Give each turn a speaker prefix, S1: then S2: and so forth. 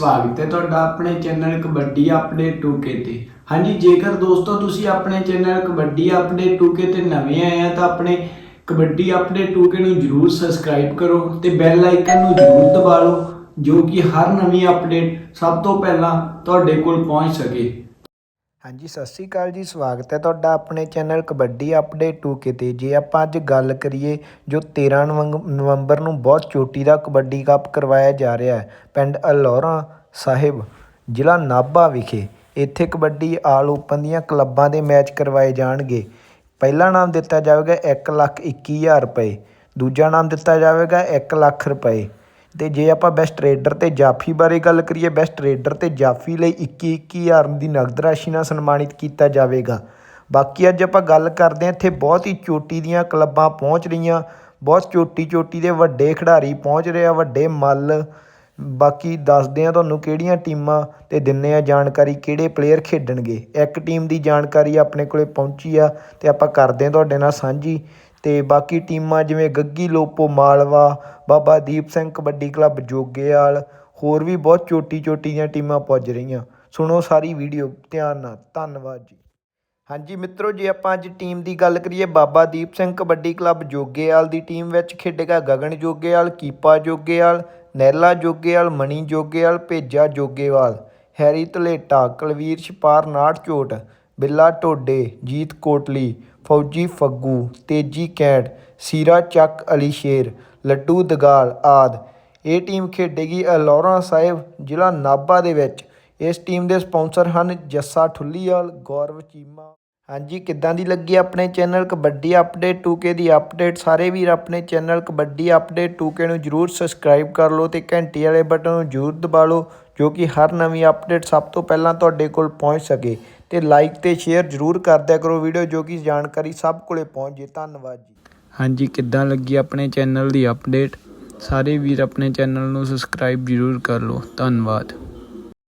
S1: ਸਵਾਗਤ ਹੈ ਤੁਹਾਡਾ ਆਪਣੇ ਚੈਨਲ ਕਬੱਡੀ ਅਪਡੇਟ 2K ਤੇ। ਹਾਂਜੀ, ਜੇਕਰ ਦੋਸਤੋ ਤੁਸੀਂ ਆਪਣੇ ਚੈਨਲ ਕਬੱਡੀ ਅਪਡੇਟ 2K ਤੇ ਨਵੇਂ ਆਏ ਆ, ਤਾਂ ਆਪਣੇ ਕਬੱਡੀ ਅਪਡੇਟ 2K ਨੂੰ ਜਰੂਰ ਸਬਸਕ੍ਰਾਈਬ ਕਰੋ ਤੇ ਬੈਲ ਆਈਕਨ ਨੂੰ ਜਰੂਰ ਦਬਾ ਲਓ, ਜੋ ਕਿ ਹਰ ਨਵੀਂ ਅਪਡੇਟ ਸਭ ਤੋਂ ਪਹਿਲਾਂ ਤੁਹਾਡੇ ਕੋਲ ਪਹੁੰਚ ਸਕੇ।
S2: ਹਾਂਜੀ, ਸਤਿ ਸ੍ਰੀ ਅਕਾਲ ਜੀ, ਸਵਾਗਤ ਹੈ ਤੁਹਾਡਾ ਆਪਣੇ ਚੈਨਲ ਕਬੱਡੀ ਅਪਡੇਟ 2K ਤੇ। ਜੇ ਆਪਾਂ ਅੱਜ ਗੱਲ ਕਰੀਏ ਜੋ 13 ਨਵੰਗ- ਨਵੰਬਰ ਨੂੰ ਬਹੁਤ ਚੋਟੀ ਦਾ ਕਬੱਡੀ ਕੱਪ ਕਰਵਾਇਆ ਜਾ ਰਿਹਾ ਹੈ, ਪਿੰਡ ਅਲੌਰਾ ਸਾਹਿਬ, ਜ਼ਿਲ੍ਹਾ ਨਾਭਾ ਵਿਖੇ, ਇੱਥੇ ਕਬੱਡੀ ਆਲ ਓਪਨ ਦੀਆਂ ਕਲੱਬਾਂ ਦੇ ਮੈਚ ਕਰਵਾਏ ਜਾਣਗੇ। ਪਹਿਲਾ ਨਾਮ ਦਿੱਤਾ ਜਾਵੇਗਾ 1 ਲੱਖ 21000 ਰੁਪਏ, ਦੂਜਾ ਨਾਮ ਦਿੱਤਾ ਜਾਵੇਗਾ 1 ਲੱਖ ਰੁਪਏ। ਤੇ ਜੇ ਆਪਾਂ ਬੈਸਟ ਰੇਡਰ ਤੇ ਜਾਫੀ ਬਾਰੇ ਗੱਲ ਕਰੀਏ ਬੈਸਟ ਰੇਡਰ ਤੇ ਜਾਫੀ ਲਈ 21 21000 ਦੀ ਨਗਦ ਰਾਸ਼ੀ ਨਾਲ ਸਨਮਾਨਿਤ ਕੀਤਾ ਜਾਵੇਗਾ। ਬਾਕੀ ਅੱਜ ਆਪਾਂ ਗੱਲ ਕਰਦੇ ਹਾਂ, ਇੱਥੇ ਬਹੁਤ ਹੀ ਚੋਟੀ ਦੀਆਂ ਕਲੱਬਾਂ ਪਹੁੰਚ ਰਹੀਆਂ। ਬਹੁਤ ਚੋਟੀ ਚੋਟੀ ਦੇ ਵੱਡੇ ਖਿਡਾਰੀ ਪਹੁੰਚ ਰਹੇ ਆ, ਵੱਡੇ ਮੱਲ। ਬਾਕੀ ਦੱਸਦੇ ਆ ਤੁਹਾਨੂੰ ਕਿਹੜੀਆਂ ਟੀਮਾਂ ਤੇ ਦਿੰਨੇ ਆ ਜਾਣਕਾਰੀ, ਕਿਹੜੇ ਪਲੇਅਰ ਖੇਡਣਗੇ। ਇੱਕ ਟੀਮ ਦੀ ਜਾਣਕਾਰੀ ਆਪਣੇ ਕੋਲੇ ਪਹੁੰਚੀ ਆ ਤੇ ਆਪਾਂ ਕਰਦੇ ਆ ਤੁਹਾਡੇ ਨਾਲ ਸਾਂਝੀ। ਅਤੇ ਬਾਕੀ ਟੀਮਾਂ ਜਿਵੇਂ ਗੱਗੀ, ਲੋਪੋ, ਮਾਲਵਾ, ਬਾਬਾ ਦੀਪ ਸਿੰਘ, ਕਬੱਡੀ ਕਲੱਬ, ਜੋਗੇਵਾਲ, ਹੋਰ ਵੀ ਬਹੁਤ ਚੋਟੀ ਚੋਟੀ ਦੀਆਂ ਟੀਮਾਂ ਪੁੱਜ ਰਹੀਆਂ। ਸੁਣੋ ਸਾਰੀ ਵੀਡੀਓ। ਧਿਆਨ ਨਾਲ। ਧੰਨਵਾਦ ਜੀ। ਹਾਂਜੀ ਮਿੱਤਰੋ, ਜੇ ਆਪਾਂ ਅੱਜ ਟੀਮ ਦੀ ਗੱਲ ਕਰੀਏ, ਬਾਬਾ ਦੀਪ ਸਿੰਘ, ਕਬੱਡੀ ਕਲੱਬ, ਜੋਗੇਵਾਲ ਦੀ ਟੀਮ ਵਿੱਚ ਖੇਡੇਗਾ ਗਗਨ ਜੋਗੇਵਾਲ, ਕੀਪਾ ਜੋਗੇਵਾਲ, ਨੈਲਾ ਜੋਗੇਵਾਲ, ਮਣੀ ਜੋਗੇਵਾਲ, ਭੇਜਾ ਜੋਗੇਵਾਲ, ਹੈਰੀ ਤਲੇਟਾ ਕੁਲਵੀਰ ਛਪਾਰ ਨਾਟ ਝੋਟ, ਬਿੱਲਾ ਟੋਡੇ ਜੀਤ ਕੋਟਲੀ ਫੌਜੀ ਫੱਗੂ, ਤੇਜੀ ਕੈਂਟ, ਸੀਰਾ ਚੱਕ, ਅਲੀ ਸ਼ੇਰ, ਲੱਡੂ ਦਗਾਲ ਆਦਿ। ਇਹ ਟੀਮ ਖੇਡੇਗੀ ਅਲੌਰਾ ਸਾਹਿਬ ਜ਼ਿਲ੍ਹਾ ਨਾਭਾ ਦੇ ਵਿੱਚ। ਇਸ ਟੀਮ ਦੇ ਸਪਾਂਸਰ ਹਨ ਜੱਸਾ ਠੁੱਲੀਵਾਲ, ਗੌਰਵ ਚੀਮਾ। ਹਾਂਜੀ, ਕਿੱਦਾਂ ਦੀ ਲੱਗੀ ਆਪਣੇ ਚੈਨਲ ਕਬੱਡੀ ਅਪਡੇਟ? 2K ਦੀ ਅਪਡੇਟ? ਸਾਰੇ ਵੀਰ ਆਪਣੇ ਚੈਨਲ ਕਬੱਡੀ ਅਪਡੇਟ 2K ਨੂੰ ਜਰੂਰ ਸਬਸਕ੍ਰਾਈਬ ਕਰ ਲਓ ਤੇ ਘੰਟੀ ਵਾਲੇ ਬਟਨ ਨੂੰ ਜਰੂਰ ਦਬਾ ਲਓ। ਜੋ ਕਿ ਹਰ ਨਵੀਂ ਅਪਡੇਟ ਸਭ ਤੋਂ ਪਹਿਲਾਂ ਤੁਹਾਡੇ ਕੋਲ ਪਹੁੰਚ ਸਕੇ ਤੇ ਲਾਈਕ ਤੇ ਸ਼ੇਅਰ ਜਰੂਰ ਕਰਦਿਆ ਕਰੋ ਵੀਡੀਓ ਜੋ ਕਿ ਜਾਣਕਾਰੀ ਸਭ ਕੋਲੇ ਪਹੁੰਚ ਜੇ। ਧੰਨਵਾਦ ਜੀ।
S1: ਹਾਂਜੀ, ਕਿੱਦਾਂ ਲੱਗੀ ਆਪਣੇ ਚੈਨਲ ਦੀ ਅਪਡੇਟ ਸਾਰੇ ਵੀਰ ਆਪਣੇ ਚੈਨਲ ਨੂੰ ਸਬਸਕ੍ਰਾਈਬ ਜਰੂਰ ਕਰ ਲਓ। ਧੰਨਵਾਦ।